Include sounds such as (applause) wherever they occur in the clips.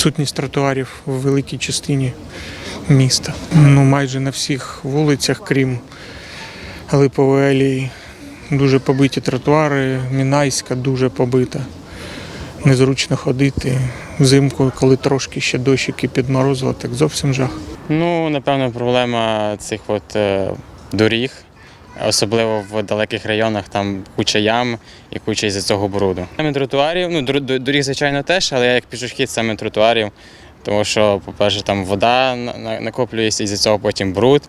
відсутність тротуарів в великій частині міста. Ну, майже на всіх вулицях, крім Липової алеї, дуже побиті тротуари, Мінайська дуже побита. Незручно ходити. Взимку, коли трошки ще дощики підморозило, так зовсім жах. Ну, напевно, проблема цих от е, доріг, особливо в далеких районах, там куча ям і куча із цього бруду. Саме тротуарів, ну дор- дор- доріг, звичайно, теж, але я як пішохід саме тротуарів, тому що, по-перше, там вода на- на- накоплюється, і з цього потім бруд.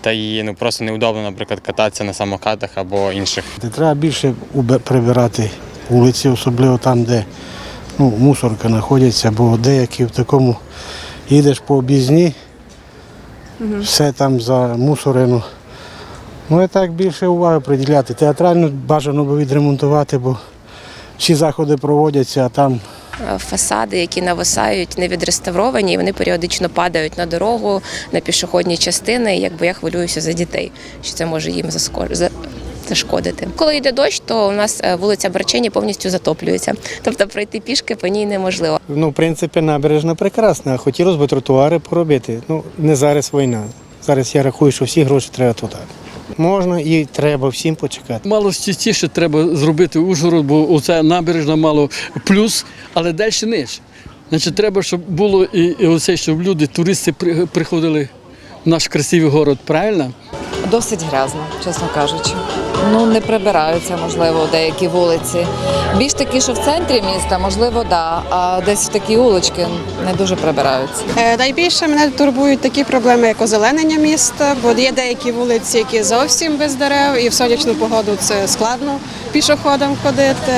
Та і ну просто неудобно, наприклад, кататися на самокатах або інших. Треба більше прибирати вулиці, особливо там, де ну, мусорка знаходиться, бо деякі в такому їдеш по об'їзні, все там замусорено. Ну і так більше уваги приділяти. Театрально бажано би відремонтувати, бо всі заходи проводяться, а там Е, фасади, які нависають, не відреставровані, і вони періодично падають на дорогу, на пішохідні частини. Якби я хвилююся за дітей, що це може їм зашкодити. Коли йде дощ, то у нас е, вулиця Барчині повністю затоплюється. Тобто пройти пішки по ній неможливо. Ну, в принципі, набережна прекрасна. Хотілося б тротуари поробити. Ну, не зараз війна. Зараз я рахую, що всі гроші треба туди. Можна і треба всім почекати. Мало частіше треба зробити Ужгород, бо це набережна мало плюс, але далі ніж. Значить, треба, щоб було і, і оце, щоб люди, туристи при- приходили в наш красивий город, правильно? Досить грязно, чесно кажучи. Ну не прибираються, можливо, деякі вулиці. Більш такі, що в центрі міста, можливо, да. А десь в такі вулички не дуже прибираються. Е, Найбільше мене турбують такі проблеми, як озеленення міста, бо є деякі вулиці, які зовсім без дерев, і в сонячну погоду це складно пішоходам ходити.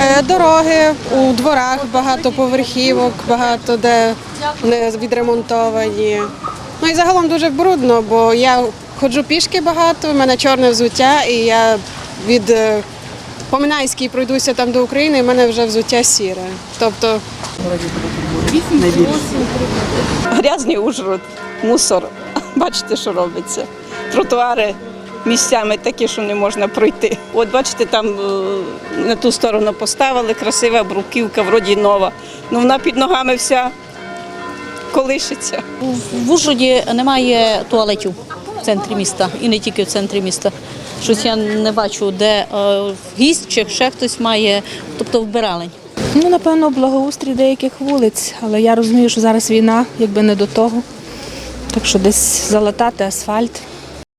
Е, Дороги у дворах багато поверхівок, багато де не відремонтовані. Ну і загалом дуже брудно, бо я ходжу пішки багато, в мене чорне взуття, і я від е, Поминайській пройдуся там до України, і в мене вже взуття сіре. Тобто Грязний Ужгород, мусор. (laughs) Бачите, що робиться. Тротуари місцями такі, що не можна пройти. От бачите, там е, на ту сторону поставили, красива бруківка, вроді нова. Ну вона під ногами вся колишиться. В Ужгороді немає туалетів в центрі міста і не тільки в центрі міста. Щось я не бачу, де е, гість чи ще хтось має, тобто вбиралень. Ну, напевно, благоустрій деяких вулиць, але я розумію, що зараз війна, якби не до того. Так що десь залатати асфальт,